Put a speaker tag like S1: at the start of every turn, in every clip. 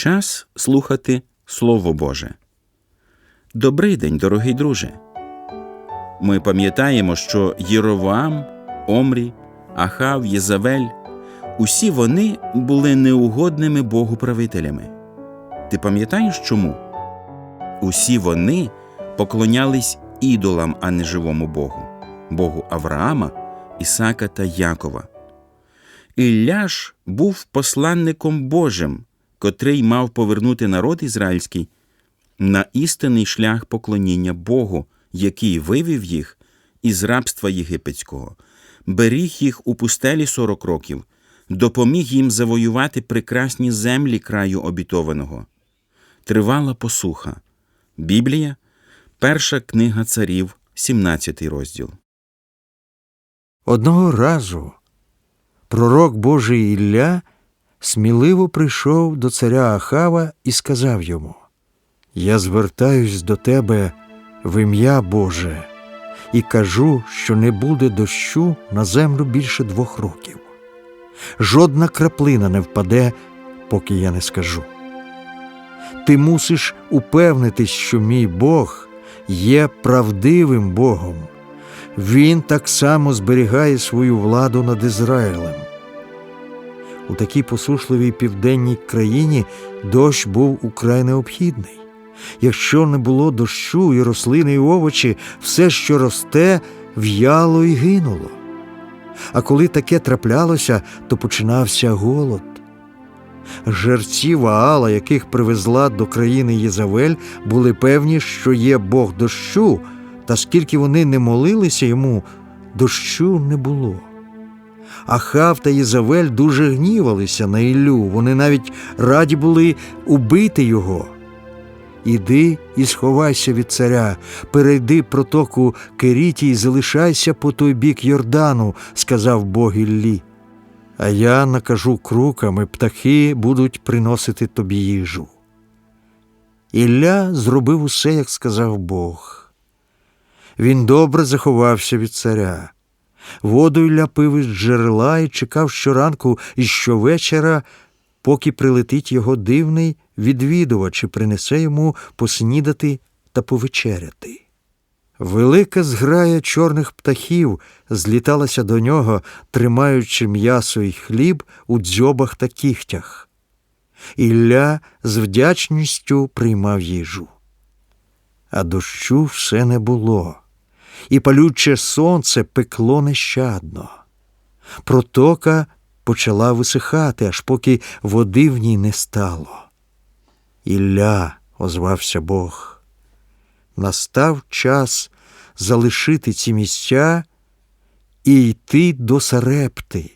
S1: Час слухати Слово Боже. Добрий день, дорогий друже. Ми пам'ятаємо, що Єровам, Омрі, Ахав, Єзавель усі вони були неугодними Богу правителями. Ти пам'ятаєш чому? Усі вони поклонялись ідолам, а не живому Богу, Богу Авраама, Ісака та Якова. Ілля ж був посланником Божим, котрий мав повернути народ ізраїльський на істинний шлях поклоніння Богу, який вивів їх із рабства єгипетського, беріг їх у пустелі сорок років, допоміг їм завоювати прекрасні землі краю обітованого. Тривала посуха. Біблія, перша книга царів, 17 розділ.
S2: Одного разу пророк Божий Ілля сміливо прийшов до царя Ахава і сказав йому: Я звертаюсь до тебе в ім'я Боже і кажу, що не буде дощу на землю більше двох років. Жодна краплина не впаде, поки я не скажу. Ти мусиш упевнитись, що мій Бог є правдивим Богом. Він так само зберігає свою владу над Ізраїлем. У такій посушливій південній країні дощ був украй необхідний. Якщо не було дощу і рослини, і овочі, все, що росте, в'яло і гинуло. А коли таке траплялося, то починався голод. Жерці Ваала, яких привезла до країни Єзавель, були певні, що є Бог дощу, та скільки вони не молилися йому, дощу не було. Ахав та Єзавель дуже гнівалися на Іллю, вони навіть раді були убити його. Іди і сховайся від царя, перейди протоку Керіті і залишайся по той бік Йордану, сказав Бог Іллі. А я накажу крукам, і птахи будуть приносити тобі їжу. Ілля зробив усе, як сказав Бог. Він добре заховався від царя. Воду Ілля пив із джерела і чекав щоранку і щовечора, поки прилетить його дивний відвідувач і принесе йому поснідати та повечеряти. Велика зграя чорних птахів зліталася до нього, тримаючи м'ясо і хліб у дзьобах та кігтях. Ілля з вдячністю приймав їжу. А дощу все не було, і палюче сонце пекло нещадно. Протока почала висихати, аж поки води в ній не стало. Ілля, озвався Бог, настав час залишити ці місця і йти до Сарепти.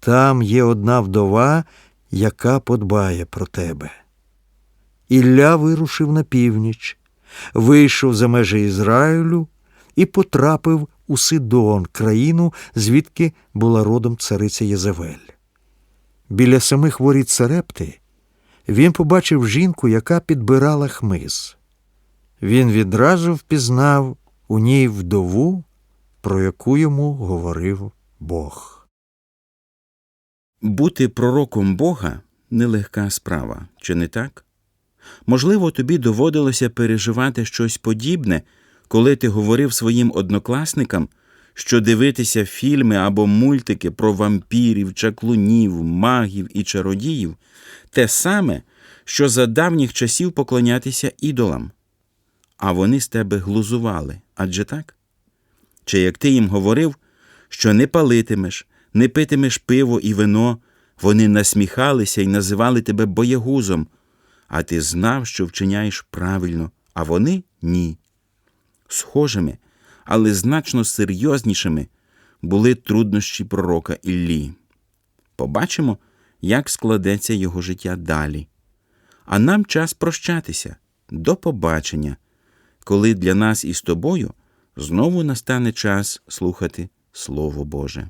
S2: Там є одна вдова, яка подбає про тебе. Ілля вирушив на північ, вийшов за межі Ізраїлю і потрапив у Сидон, країну, звідки була родом цариця Єзавель. Біля самих воріт Сарепти він побачив жінку, яка підбирала хмиз. Він відразу впізнав у ній вдову, про яку йому говорив Бог.
S1: Бути пророком Бога нелегка справа, чи не так? Можливо, тобі доводилося переживати щось подібне, коли ти говорив своїм однокласникам, що дивитися фільми або мультики про вампірів, чаклунів, магів і чародіїв те саме, що за давніх часів поклонятися ідолам. А вони з тебе глузували, адже так? Чи як ти їм говорив, що не палитимеш, не питимеш пиво і вино, вони насміхалися і називали тебе боягузом, а ти знав, що вчиняєш правильно, а вони ні. Схожими, але значно серйознішими були труднощі пророка Іллі. Побачимо, як складеться його життя далі. А нам час прощатися. До побачення, коли для нас із тобою знову настане час слухати Слово Боже.